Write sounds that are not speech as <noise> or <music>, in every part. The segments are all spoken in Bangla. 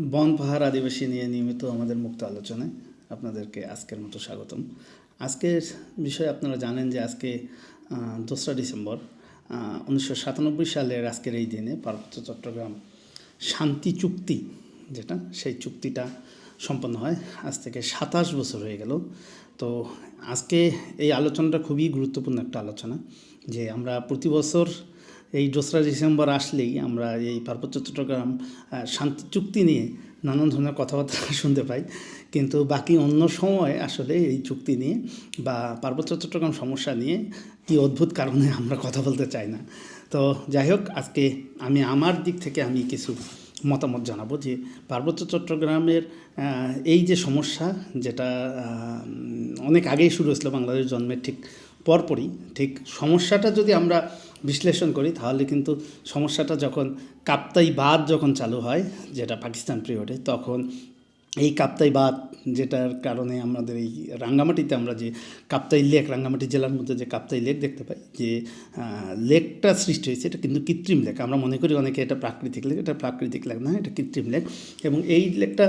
বন পাহাড় আদিবাসী নিয়ে নিয়মিত আমাদের মুক্ত আলোচনায় আপনাদেরকে আজকের মতো স্বাগতম। আজকের বিষয়ে আপনারা জানেন যে আজকে দোসরা ডিসেম্বর উনিশশো সাতানব্বই সালের আজকের এই দিনে পার্বত্য চট্টগ্রাম শান্তি চুক্তি যেটা, সেই চুক্তিটা সম্পন্ন হয়। আজ থেকে সাতাশ বছর হয়ে গেল। তো আজকে এই আলোচনাটা খুবই গুরুত্বপূর্ণ একটা আলোচনা যে আমরা প্রতি বছর এই দোসরা ডিসেম্বর আসলেই আমরা এই পার্বত্য চট্টগ্রাম শান্তি চুক্তি নিয়ে নানান ধরনের কথাবার্তা <laughs> শুনতে পাই। কিন্তু বাকি অন্য সময় আসলে এই চুক্তি নিয়ে বা পার্বত্য চট্টগ্রাম সমস্যা নিয়ে কি অদ্ভুত কারণে <laughs> আমরা কথা বলতে চাই না। তো যাই হোক, আজকে আমি আমার দিক থেকে আমি কিছু মতামত জানাব যে পার্বত্য চট্টগ্রামের এই যে সমস্যা যেটা অনেক আগেই শুরু হয়েছিল বাংলাদেশ জন্মের ঠিক পরপরই ঠিক সমস্যাটা যদি আমরা বিশ্লেষণ করি, তাহলে কিন্তু সমস্যাটা যখন কাপ্তাই বাদ যখন চালু হয়, যেটা পাকিস্তান পিরিয়ডে তখন এই কাপ্তাই বাদ যেটার কারণে আমাদের এই রাঙ্গামাটিতে আমরা যে কাপ্তাই লেক রাঙ্গামাটি জেলার মধ্যে যে কাপ্তাই লেক দেখতে পাই, যে লেকটা সৃষ্টি হয়েছে, এটা কিন্তু কৃত্রিম লেক আমরা মনে করি অনেকে এটা প্রাকৃতিক লেক এটা প্রাকৃতিক লেক না, এটা কৃত্রিম লেক এবং এই লেকটা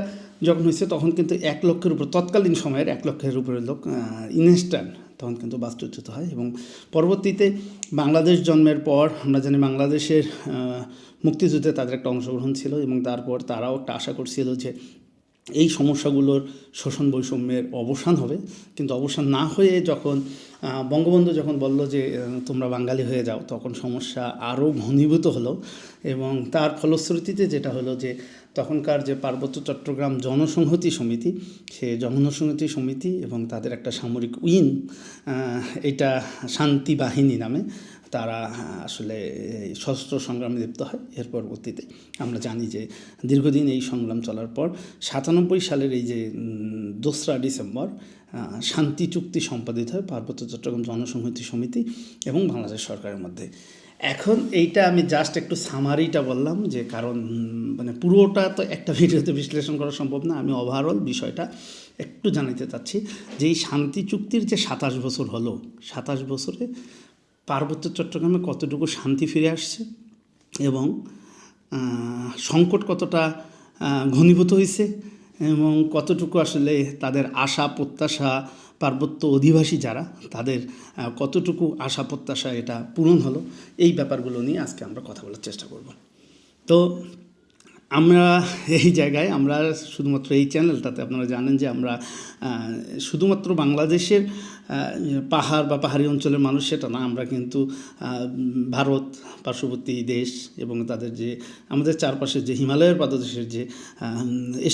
যখন হয়েছে, তখন কিন্তু এক লক্ষের উপর, তৎকালীন সময়ের এক লক্ষের উপরে লোক ইনস্ট্যান্ট তখন কিন্তু বাস্তুচ্যুত হয় এবং পরবর্তীতে বাংলাদেশ জন্মের পর আমরা জানি বাংলাদেশের মুক্তিযুদ্ধে তাদের একটা অংশগ্রহণ ছিল এবং তারপর তারাও একটা আশা করছিল যে এই সমস্যাগুলোর শোষণ বৈষম্যের অবসান হবে। কিন্তু অবসান না হয়ে যখন বঙ্গবন্ধু যখন বলল যে তোমরা বাঙালি হয়ে যাও, তখন সমস্যা আরও ঘনীভূত হলো এবং তার ফলশ্রুতিতে যেটা হলো যে, তখনকার যে পার্বত্য চট্টগ্রাম জনসংহতি সমিতি, সে জনসংহতি সমিতি এবং তাদের একটা সামরিক উইন এটা শান্তি বাহিনী নামে তারা আসলে সশস্ত্র সংগ্রামে লিপ্ত হয়। এর পরবর্তীতে আমরা জানি যে, দীর্ঘদিন এই সংগ্রাম চলার পর সাতানব্বই সালের এই যে দোসরা ডিসেম্বর শান্তি চুক্তি সম্পাদিত হয় পার্বত্য চট্টগ্রাম জনসংহতি সমিতি এবং বাংলাদেশ সরকারের মধ্যে। এখন এইটা আমি জাস্ট একটু সামারিটা বললাম যে, কারণ মানে পুরোটা তো একটা ভিডিওতে বিশ্লেষণ করা সম্ভব না। আমি ওভারঅল বিষয়টা একটু জানাতে চাচ্ছি যে, এই শান্তি চুক্তির যে সাতাশ বছর হলো, সাতাশ বছরে পার্বত্য চট্টগ্রামে কতটুকু শান্তি ফিরে আসছে এবং সংকট কতটা ঘনীভূত হয়েছে এবং কতটুকু আসলে তাদের আশা, প্রত্যাশা, পার্বত্য অধিবাসী যারা, তাদের কতটুকু আশা, প্রত্যাশা এটা পূরণ হলো, এই ব্যাপারগুলো নিয়ে আজকে আমরা কথা বলার চেষ্টা করব। তো আমরা এই জায়গায় আমরা শুধুমাত্র এই চ্যানেলটাতে আপনারা জানেন যে আমরা শুধুমাত্র বাংলাদেশের পাহাড় বা পাহাড়ি অঞ্চলের মানুষ সেটা না। আমরা কিন্তু ভারত পার্শ্ববর্তী দেশ এবং তাদের যে, আমাদের চারপাশে যে হিমালয়ের পাদদেশের যে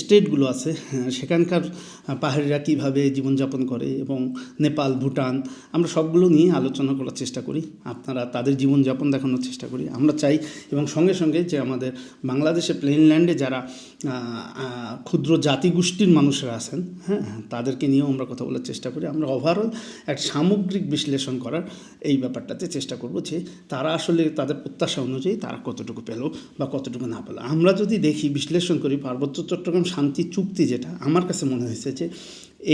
স্টেটগুলো আছে সেখানকার পাহাড়িরা কীভাবে জীবনযাপন করে এবং নেপাল, ভুটান, আমরা সবগুলো নিয়ে আলোচনা করার চেষ্টা করি। আপনারা তাদের জীবনযাপন দেখানোর চেষ্টা করি। আমরা চাই এবং সঙ্গে সঙ্গে যে আমাদের বাংলাদেশে প্লেনল্যান্ডে যারা ক্ষুদ্র জাতিগোষ্ঠীর মানুষরা আছেন হ্যাঁ তাদেরকে নিয়েও আমরা কথা বলার চেষ্টা করি। আমরা ওভারঅল এক সামগ্রিক বিশ্লেষণ করার এই ব্যাপারটাতে চেষ্টা করব যে তারা আসলে তাদের প্রত্যাশা অনুযায়ী তারা কতটুকু পেল বা কতটুকু না পেল। আমরা যদি দেখি, বিশ্লেষণ করি, পার্বত্য চট্টগ্রাম শান্তি চুক্তি যেটা, আমার কাছে মনে হয়েছে যে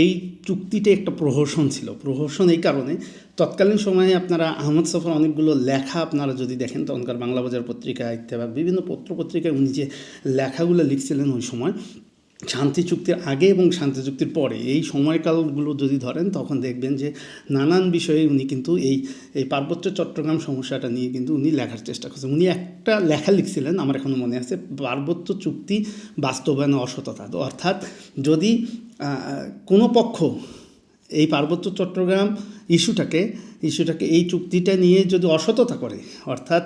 এই চুক্তিটা একটা প্রহসন ছিল। প্রহসন এই কারণে তৎকালীন সময়ে আপনারা আহমদ সফর অনেকগুলো লেখা আপনারা যদি দেখেন, তখনকার বাংলা বাজার পত্রিকা ইত্যাদি বিভিন্ন পত্র পত্রিকায় উনি যে লেখাগুলো লিখছিলেন ওই সময় শান্তি চুক্তির আগে এবং শান্তি চুক্তির পরে, এই সময়কালগুলো যদি ধরেন, তখন দেখবেন যে নানান বিষয়ে উনি কিন্তু এই এই পার্বত্য চট্টগ্রাম সমস্যাটা নিয়ে কিন্তু উনি লেখার চেষ্টা করছেন। উনি একটা লেখা লিখছিলেন, আমার এখনও মনে আছে, পার্বত্য চুক্তি বাস্তবায়নে অসততা। অর্থাৎ যদি কোনো পক্ষ এই পার্বত্য চট্টগ্রাম ইস্যুটাকে ইস্যুটাকে এই চুক্তিটা নিয়ে যদি অসততা করে, অর্থাৎ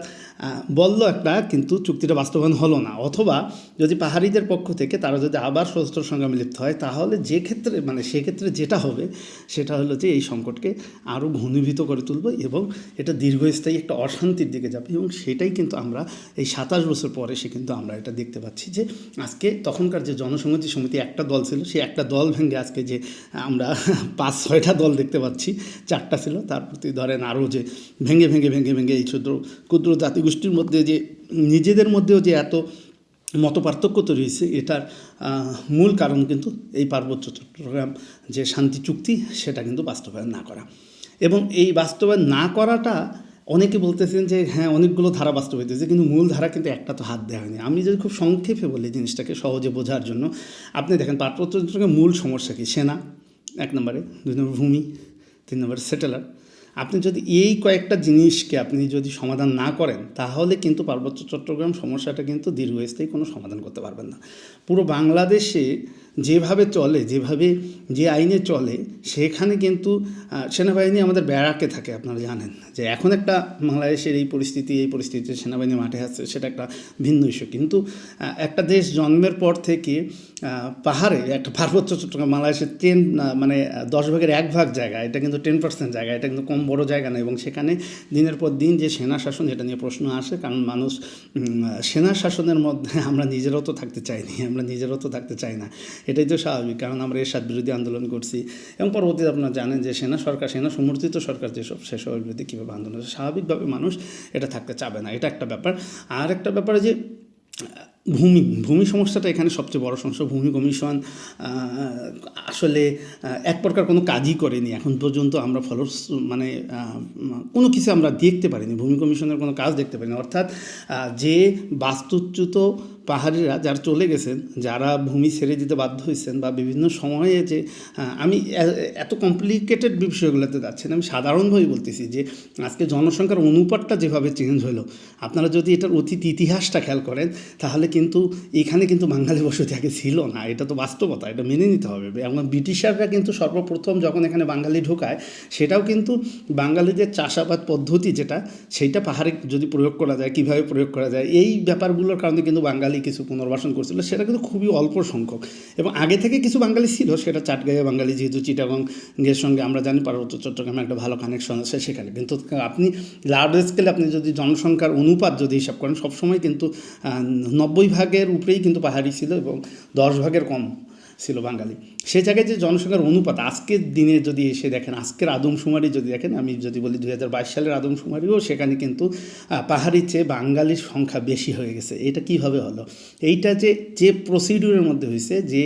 বলল একটা, কিন্তু চুক্তিটা বাস্তবায়ন হলো না, অথবা যদি পাহাড়িদের পক্ষ থেকে তারা যদি আবার সশস্ত্র সংগ্রামে লিপ্ত হয়, তাহলে যে ক্ষেত্রে মানে সেক্ষেত্রে যেটা হবে, সেটা হলো যে এই সংকটকে আরও ঘনীভূত করে তুলবে এবং এটা দীর্ঘস্থায়ী একটা অশান্তির দিকে যাবে এবং সেটাই কিন্তু আমরা এই সাতাশ বছর পরে সে কিন্তু আমরা এটা দেখতে পাচ্ছি যে আজকে তখনকার যে জনসংহতি সমিতি একটা দল ছিল, সেই একটা দল ভেঙে আজকে যে আমরা পাঁচ, ছয়টা দল দেখতে পাচ্ছি চারটা ছিল, তার প্রতি ধরেন আরও যে ভেঙে ভেঙে ভেঙে ভেঙে এই ক্ষুদ্র ক্ষুদ্র জাতিগোষ্ঠীর মধ্যে যে, নিজেদের মধ্যেও যে এত মত পার্থক্য তৈরি হয়েছে, এটার মূল কারণ কিন্তু এই পার্বত্য চট্টগ্রাম যে শান্তি চুক্তি, সেটা কিন্তু বাস্তবায়ন না করা। এবং এই বাস্তবায়ন না করাটা অনেকে বলতেছেন যে হ্যাঁ অনেকগুলো ধারা বাস্তবায়িত হয়েছে, কিন্তু মূল ধারা কিন্তু একটা তো হাত দেওয়া হয়নি। আমি যদি খুব সংক্ষেপে বলি জিনিসটাকে সহজে বোঝার জন্য, আপনি দেখেন পার্বত্য চট্টগ্রামের মূল সমস্যা কি? সেনা, এক নম্বরে। দুই নম্বর, ভূমি। তিন নম্বরে সেটেলার আপনি যদি এই কয়েকটা জিনিসকে আপনি যদি সমাধান না করেন, তাহলে কিন্তু পার্বত্য চট্টগ্রাম সমস্যাটা কিন্তু দীর্ঘস্থায়ী কোনো সমাধান করতে পারবেন না। পুরো বাংলাদেশে যেভাবে চলে, যেভাবে যে আইনে চলে, সেখানে কিন্তু সেনাবাহিনী আমাদের ব্যারাকে থাকে, আপনারা জানেন। যে এখন একটা বাংলাদেশের এই পরিস্থিতি, এই পরিস্থিতিতে সেনাবাহিনী মাঠে আসছে, সেটা একটা ভিন্ন ইস্যু কিন্তু একটা দেশ জন্মের পর থেকে পাহাড়ে একটা পার্বত্য চট্টগ্রাম, বাংলাদেশের টেন মানে দশ ভাগের এক ভাগ জায়গা, এটা কিন্তু টেন পার্সেন্ট জায়গা, এটা কিন্তু কম বড় জায়গা না এবং সেখানে দিনের পর দিন যে সেনা শাসন, এটা নিয়ে প্রশ্ন আসে। কারণ মানুষ সেনা শাসনের মধ্যে <laughs> আমরা নিজেরাও তো থাকতে চাইনি, আমরা নিজেরাও তো থাকতে চাই না। এটাই তো স্বাভাবিক। কারণ আমরা এরশাদ বিরোধী আন্দোলন করছি। এবং পরবর্তীতে আপনারা জানেন যে সেনা সরকার, সেনা সমর্থিত সরকার যেসব সেসবের বিরুদ্ধে কীভাবে আন্দোলন স্বাভাবিকভাবে মানুষ এটা থাকতে চাবে না। এটা একটা ব্যাপার। আর একটা ব্যাপার যে ভূমি ভূমি সমস্যাটা এখানে সবচেয়ে বড় সমস্যা। ভূমি কমিশন আসলে এক প্রকার কোনো কাজই করেনি। এখন পর্যন্ত আমরা ফলস মানে কোনো কিছু আমরা দেখতে পারিনি। ভূমি কমিশনের কোনো কাজ দেখতে পারিনি। অর্থাৎ যে বাস্তুচ্যুত পাহাড়িরা যারা চলে গেছেন যারা ভূমি ছেড়ে দিতে বাধ্য হয়েছেন বা বিভিন্ন সময়ে যে আহ, আমি এত কমপ্লিকেটেড বিষয়গুলোতে যাচ্ছি না আমি সাধারণভাবে বলতেছি যে আজকে জনসংখ্যার অনুপাতটা যেভাবে চেঞ্জ হলো আপনারা যদি এটার অতীত ইতিহাসটা খেয়াল করেন তাহলে কিন্তু এখানে কিন্তু বাঙালি বসতি আগে ছিল না এটা তো বাস্তবতা এটা মেনে নিতে হবে। এবং ব্রিটিশাররা কিন্তু সর্বপ্রথম যখন এখানে বাঙালি ঢোকায় সেটাও কিন্তু বাঙালিদের চাষাবাদ পদ্ধতি যেটা সেইটা পাহাড়ে যদি প্রয়োগ করা যায় কীভাবে প্রয়োগ করা যায় এই ব্যাপারগুলোর কারণে কিন্তু বাঙালি কিছু পুনর্বাসন করছিল, সেটা কিন্তু খুবই অল্প সংখ্যক। এবং আগে থেকে কিছু বাঙালি ছিল, সেটা চাটগাঁয়ে বাঙালি, যেহেতু চিটাগং এর সঙ্গে আমরা জানি, পার্বত্য চট্টগ্রামে একটা ভালো কানেকশন আছে সেখানে। কিন্তু আপনি লার্জ স্কেলে আপনি যদি জনসংখ্যার অনুপাত যদি হিসাব করেন, সবসময় কিন্তু নব্বই ভাগের উপরেই কিন্তু পাহাড়ি ছিল এবং দশ ভাগের কম ছিল বাঙালি। সে জায়গায় যে জনসংখ্যার অনুপাত, আজকের দিনে যদি এসে দেখেন, আজকের আদমশুমারি যদি দেখেন, আমি যদি বলি দুই হাজার বাইশ সালের আদমশুমারিও সেখানে কিন্তু পাহাড়ির চেয়ে বাঙালির সংখ্যা বেশি হয়ে গেছে। এটা কীভাবে হলো? এইটা যে যে প্রসিডিউরের মধ্যে হয়েছে, যে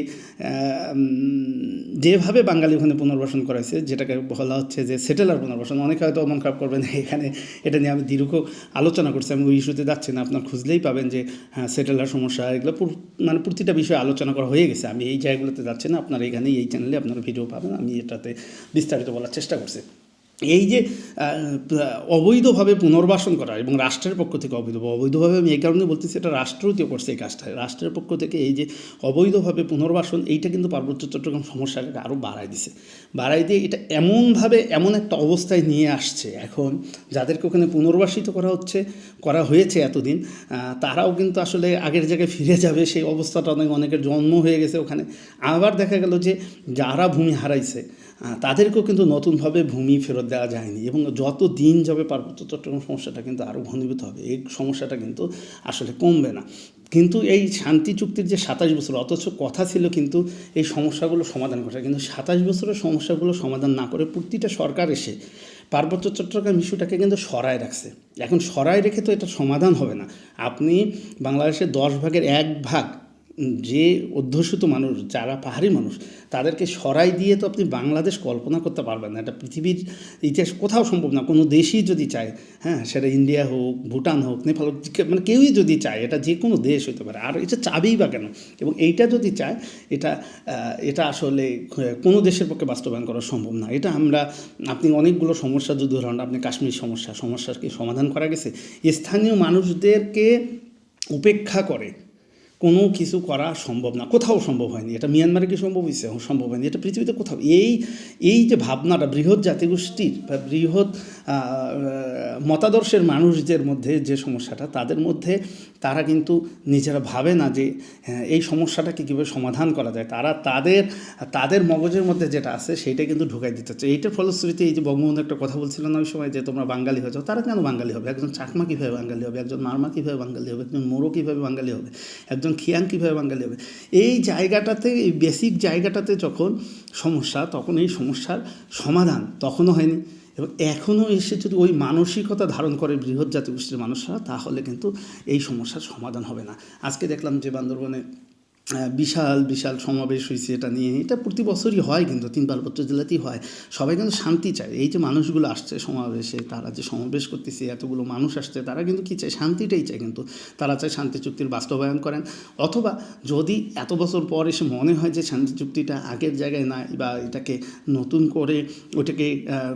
যেভাবে বাঙালি ওখানে পুনর্বাসন করেছে যেটাকে বলা হচ্ছে যে সেটেলার পুনর্বাসন। অনেকে হয়তো মন খারাপ করবেন এখানে এটা নিয়ে আমি দীর্ঘ আলোচনা করছি, আমি ওই ইস্যুতে যাচ্ছি না। আপনার খুঁজলেই পাবেন যে হ্যাঁ সেটেলার সমস্যা, এগুলো মানে প্রতিটা বিষয়ে আলোচনা করা হয়ে গেছে। আমি এই জায়গাগুলোতে যাচ্ছি না, আপনার এখানে এই চ্যানেলে আপনারা ভিডিও পাবেন। আমি এটাতে বিস্তারিত বলার চেষ্টা করছি। এই যে অবৈধভাবে পুনর্বাসন করা এবং রাষ্ট্রের পক্ষ থেকে অবৈধ, অবৈধভাবে আমি এই কারণে বলতেছি এটা রাষ্ট্রও করছে এই কাজটা। রাষ্ট্রের পক্ষ থেকে এই যে অবৈধভাবে পুনর্বাসন, এইটা কিন্তু পার্বত্য চট্টগ্রাম সমস্যাটাকে আরও বাড়ায় দিছে। বাড়াই দিয়ে এটা এমনভাবে এমন একটা অবস্থায় নিয়ে আসছে এখন, যাদেরকে ওখানে পুনর্বাসিত করা হচ্ছে, করা হয়েছে এতদিন তারাও কিন্তু আসলে আগের জায়গায় ফিরে যাবে, সেই অবস্থাটা অনেক, অনেকের জন্ম হয়ে গেছে ওখানে। আবার দেখা গেল যে যারা ভূমি হারাইছে তাদেরকেও কিন্তু নতুনভাবে ভূমি ফেরত দেওয়া যায়নি এবং যত দিন যাবে পার্বত্য চট্টগ্রাম সমস্যাটা কিন্তু আরও ঘনীভূত হবে। এই সমস্যাটা কিন্তু আসলে কমবে না। কিন্তু এই শান্তি চুক্তির যে সাতাশ বছর, অথচ কথা ছিল কিন্তু এই সমস্যাগুলো সমাধান করা কিন্তু সাতাশ বছরের সমস্যাগুলো সমাধান না করে প্রতিটা সরকার এসে পার্বত্য চট্টগ্রাম ইস্যুটাকে কিন্তু সরায় রাখছে। এখন সরায় রেখে তো এটা সমাধান হবে না। আপনি বাংলাদেশের দশ ভাগের এক ভাগ যে অধ্যুষিত মানুষ, যারা পাহাড়ি মানুষ, তাদেরকে সরাই দিয়ে তো আপনি বাংলাদেশ কল্পনা করতে পারবেন না। এটা পৃথিবীর ইতিহাস কোথাও সম্ভব না। কোনো দেশই যদি চায় হ্যাঁ সেটা ইন্ডিয়া হোক, ভুটান হোক, নেপাল হোক মানে কেউই যদি চায়, এটা যে কোনো দেশ হতে পারে। আর এটা চাবেই বা কেন? এবং এইটা যদি চায়, এটা এটা আসলে কোনো দেশের পক্ষে বাস্তবায়ন করা সম্ভব না। এটা আমরা, আপনি অনেকগুলো সমস্যা যদি ধরেন, আপনি কাশ্মীর সমস্যা, সমস্যার কি সমাধান করা গেছে? স্থানীয় মানুষদেরকে উপেক্ষা করে কোনো কিছু করা সম্ভব না। কোথাও সম্ভব হয়নি। এটা মিয়ানমারে কি সম্ভব হয়েছে? সম্ভব হয়নি। এটা পৃথিবীতে কোথাও। এই এই যে ভাবনাটা বৃহৎ জাতিগোষ্ঠীর বা বৃহৎ মতাদর্শের মানুষদের মধ্যে যে সমস্যাটা তাদের মধ্যে তারা কিন্তু নিজেরা ভাবে না যে হ্যাঁ, এই সমস্যাটাকে কীভাবে সমাধান করা যায়। তারা তাদের তাদের মগজের মধ্যে যেটা আছে সেইটা কিন্তু ঢুকাই দিতে চাচ্ছে এইটার ফলশ্রুতিতে এই যে বঙ্গবন্ধু একটা কথা বলছিল না ওই সময় যে তোমরা বাঙালি হয়ে যাও। তারা কেন বাঙালি হবে? একজন চাকমা কীভাবে বাঙালি হবে? একজন মারমা কীভাবে বাঙালি হবে? একজন মোরো কীভাবে বাঙালি হবে? একজন খিয়াং কীভাবে বাঙালি হবে? এই জায়গাটাতে, এই বেসিক জায়গাটাতে যখন সমস্যা, তখন এই সমস্যার সমাধান তখনও হয়নি। এবং এখনও এসে যদি ওই মানসিকতা ধারণ করে বৃহৎ জাতিগোষ্ঠীর মানুষরা, তাহলে কিন্তু এই সমস্যার সমাধান হবে না। আজকে দেখলাম যে বান্দরবনে বিশাল বিশাল সমাবেশ হয়েছে এটা নিয়ে। এটা প্রতি বছরই হয় কিন্তু, তিন পার্বত্য জেলাতেই হয়। সবাই কিন্তু শান্তি চায়। এই যে মানুষগুলো আসছে সমাবেশে, তারা যে সমাবেশ করতেছে, এতগুলো মানুষ আসছে, তারা কিন্তু কী চায়? শান্তিটাই চায় কিন্তু। তারা চায় শান্তি চুক্তির বাস্তবায়ন করেন। অথবা যদি এত বছর পর এসে মনে হয় যে শান্তি চুক্তিটা আগের জায়গায় নাই বা এটাকে নতুন করে ওটাকে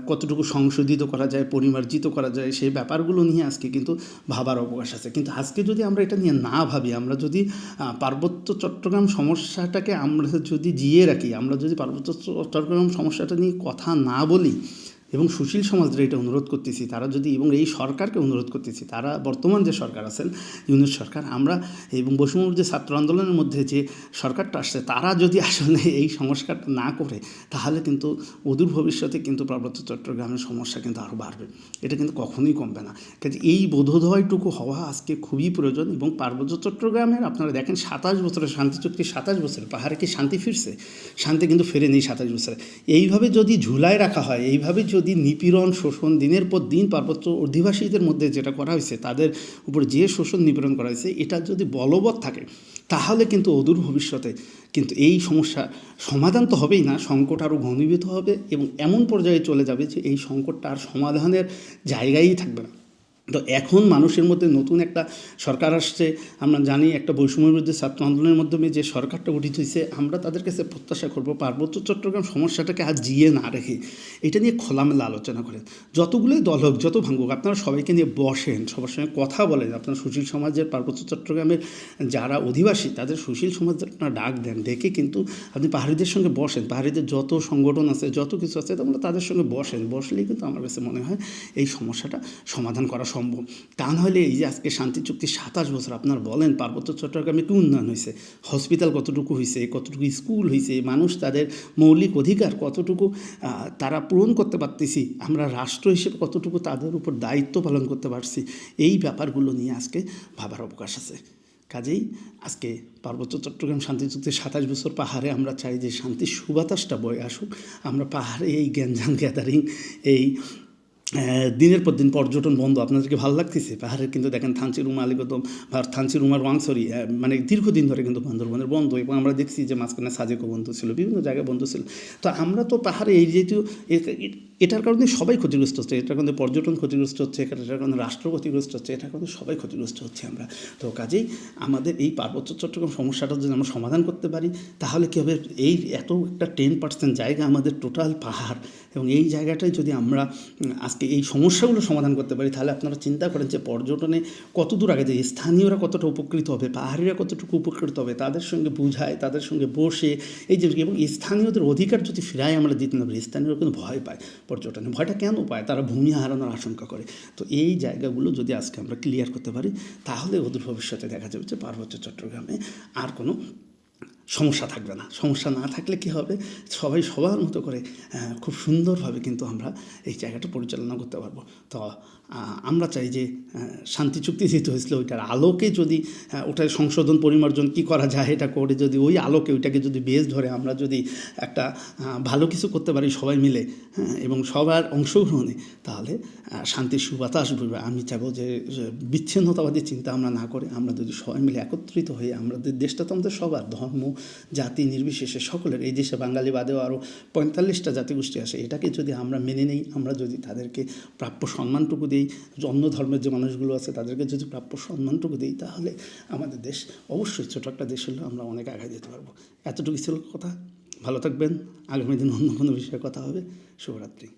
কতটুকু সংশোধিত করা যায়, পরিমার্জিত করা যায়, সেই ব্যাপারগুলো নিয়ে আজকে কিন্তু ভাবার অবকাশ আছে। কিন্তু আজকে যদি আমরা এটা নিয়ে না ভাবি, আমরা যদি পার্বত্য চট্টগ্রাম সমস্যাটাকে আমরা যদি জিয়ে রাখি, আমরা যদি পার্বত্য চট্টগ্রাম সমস্যাটা নিয়ে কথা না বলি এবং সুশীল সমাজদের এটা অনুরোধ করতেছি, তারা যদি এবং এই সরকারকে অনুরোধ করতেছি, তারা বর্তমান যে সরকার আছেন ইউনিট সরকার, আমরা এবং বৈষম্য যে ছাত্র আন্দোলনের মধ্যে যে সরকারটা আসছে, তারা যদি আসলে এই সংস্কারটা না করে, তাহলে কিন্তু অদূর ভবিষ্যতে কিন্তু পার্বত্য চট্টগ্রামের সমস্যা কিন্তু আরও বাড়বে। এটা কিন্তু কখনোই কমবে না। কাজে এই বোধোদয়টুকু হওয়া আজকে খুবই প্রয়োজন এবং পার্বত্য চট্টগ্রামের আপনারা দেখেন সাতাশ বছরের শান্তি চুক্তি সাতাশ বছরে পাহাড়ে কি শান্তি ফিরছে? শান্তি কিন্তু ফেরেনি সাতাশ বছরে। এইভাবে যদি ঝুলায় রাখা হয়, এইভাবে যদি নিপীড়ন শোষণ দিনের পর দিন পার্বত্য অধিবাসীদের মধ্যে যেটা করা হয়েছে, তাদের উপর যে শোষণ নিপীড়ন করা হয়েছে, এটা যদি বলবৎ থাকে, তাহলে কিন্তু অদূর ভবিষ্যতে কিন্তু এই সমস্যা সমাধান তো হবেই না, সংকট আরও ঘনীভূত হবে এবং এমন পর্যায়ে চলে যাবে যে এই সংকটটা আর সমাধানের জায়গায়ই থাকবে না। তো এখন মানুষের মধ্যে নতুন একটা সরকার আসছে। আমরা জানি একটা বৈষম্য বিরুদ্ধে ছাত্র আন্দোলনের মাধ্যমে যে সরকারটা গঠিত হয়েছে, আমরা তাদের কাছে প্রত্যাশা করব পার্বত্য চট্টগ্রাম সমস্যাটাকে আর জিয়ে না রেখে এটা নিয়ে খোলামেলা আলোচনা করেন। যতগুলোই দল হোক, যত ভাঙ্গুক আপনারা সবাইকে নিয়ে বসেন, সবার সঙ্গে কথা বলেন। আপনার সুশীল সমাজের পার্বত্য চট্টগ্রামের যারা অধিবাসী, তাদের সুশীল সমাজের আপনারা ডাক দেন, ডেকে কিন্তু আপনি পাহাড়িদের সঙ্গে বসেন। পাহাড়িদের যত সংগঠন আছে, যত কিছু আছে, তোমরা তাদের সঙ্গে বসেন। বসলেই কিন্তু আমার কাছে মনে হয় এই সমস্যাটা সমাধান করা সম্ভব। তা নাহলে এই যে আজকে শান্তি চুক্তি সাতাশ বছর, আপনার বলেন, পার্বত্য চট্টগ্রামে কি উন্নয়ন হয়েছে। হসপিটাল কতটুকু হয়েছে, কতটুকু স্কুল হয়েছে, মানুষ তাদের মৌলিক অধিকার কতটুকু তারা পূরণ করতে পারতেছি, আমরা রাষ্ট্র হিসেবে কতটুকু তাদের উপর দায়িত্ব পালন করতে পারছি, এই ব্যাপারগুলো নিয়ে আজকে ভাবার অবকাশ আছে। কাজেই আজকে পার্বত্য চট্টগ্রাম শান্তি চুক্তির সাতাশ বছর পাহাড়ে আমরা চাই যে শান্তির সুবাতাসটা বয়ে আসুক। আমরা পাহাড়ে এই জ্ঞানজান গ্যাদারিং এই দিনের পর দিন পর্যটন বন্ধ। আপনাদেরকে ভালো লাগতেছে? পাহাড়ের কিন্তু দেখেন থানচি রুমা আলিগতম বা থানচি রুমার ওয়াংসরি মানে দীর্ঘদিন ধরে কিন্তু বান্দরবনের বন্ধ এবং আমরা দেখছি যে মাঝখানে সাজেকও বন্ধ ছিল, বিভিন্ন জায়গায় বন্ধ ছিল। তো আমরা তো পাহাড়ে এই যেহেতু এটার কারণে সবাই ক্ষতিগ্রস্ত হচ্ছে, এটার কারণে পর্যটন ক্ষতিগ্রস্ত হচ্ছে, এটার কারণে রাষ্ট্র ক্ষতিগ্রস্ত হচ্ছে, এটার কারণে সবাই ক্ষতিগ্রস্ত হচ্ছে আমরা। তো কাজেই আমাদের এই পার্বত্য চট্টগ্রাম সমস্যাটা যদি আমরা সমাধান করতে পারি, তাহলে কী হবে? এই এত একটা টেন পার্সেন্ট জায়গা আমাদের টোটাল পাহাড় এবং এই জায়গাটায় যদি আমরা আজকে এই সমস্যাগুলো সমাধান করতে পারি, তাহলে আপনারা চিন্তা করেন যে পর্যটনে কত দূর আগে যায় স্থানীয়রা কতটা উপকৃত হবে, পাহাড়িরা কতটুকু উপকৃত হবে, তাদের সঙ্গে বুঝায়, তাদের সঙ্গে বসে, এই যে এবং স্থানীয়দের অধিকার যদি ফিরায় আমরা দিতে না পারি, স্থানীয়রা কিন্তু ভয় পায় পর্যটনে। ভয়টা কেন পায়? তারা ভূমি হারানোর আশঙ্কা করে। তো এই জায়গাগুলো যদি আজকে আমরা ক্লিয়ার করতে পারি, তাহলে অদূর ভবিষ্যতে দেখা যাবে যে পার্বত্য চট্টগ্রামে আর কোনো সমস্যা থাকবে না। সমস্যা না থাকলে কি হবে? সবাই সবার মতো করে খুব সুন্দরভাবে কিন্তু আমরা এই জায়গাটা পরিচালনা করতে পারব। তো আমরা চাই যে শান্তি চুক্তি যেহেতু হয়েছিল, ওইটার আলোকে যদি ওটার সংশোধন পরিমার্জন কী করা যায়, এটা করে যদি ওই আলোকে ওইটাকে যদি বেশ ধরে আমরা যদি একটা ভালো কিছু করতে পারি সবাই মিলে হ্যাঁ এবং সবার অংশগ্রহণে, তাহলে শান্তির সুবাতাস বইবে আমি চাইব যে বিচ্ছিন্নতাবাদী চিন্তা আমরা না করে আমরা যদি সবাই মিলে একত্রিত হয়ে আমাদের দেশটা তো আমাদের সবার, ধর্ম জাতি নির্বিশেষে সকলের, এই দেশে বাঙালি বাদেও আরও পঁয়তাল্লিশটা জাতিগোষ্ঠী আসে এটাকে যদি আমরা মেনে নেই, আমরা যদি তাদেরকে প্রাপ্য সম্মানটুকু দিই, অন্য ধর্মের যে মানুষগুলো আছে তাদেরকে যদি প্রাপ্য সম্মানটুকু দিই, তাহলে আমাদের দেশ অবশ্যই ছোটো একটা দেশ হলেও আমরা অনেক আগে যেতে পারব। এতটুকু ছিল কথা, ভালো থাকবেন, আগামী দিন অন্য কোনো বিষয়ে কথা হবে। শুভরাত্রি।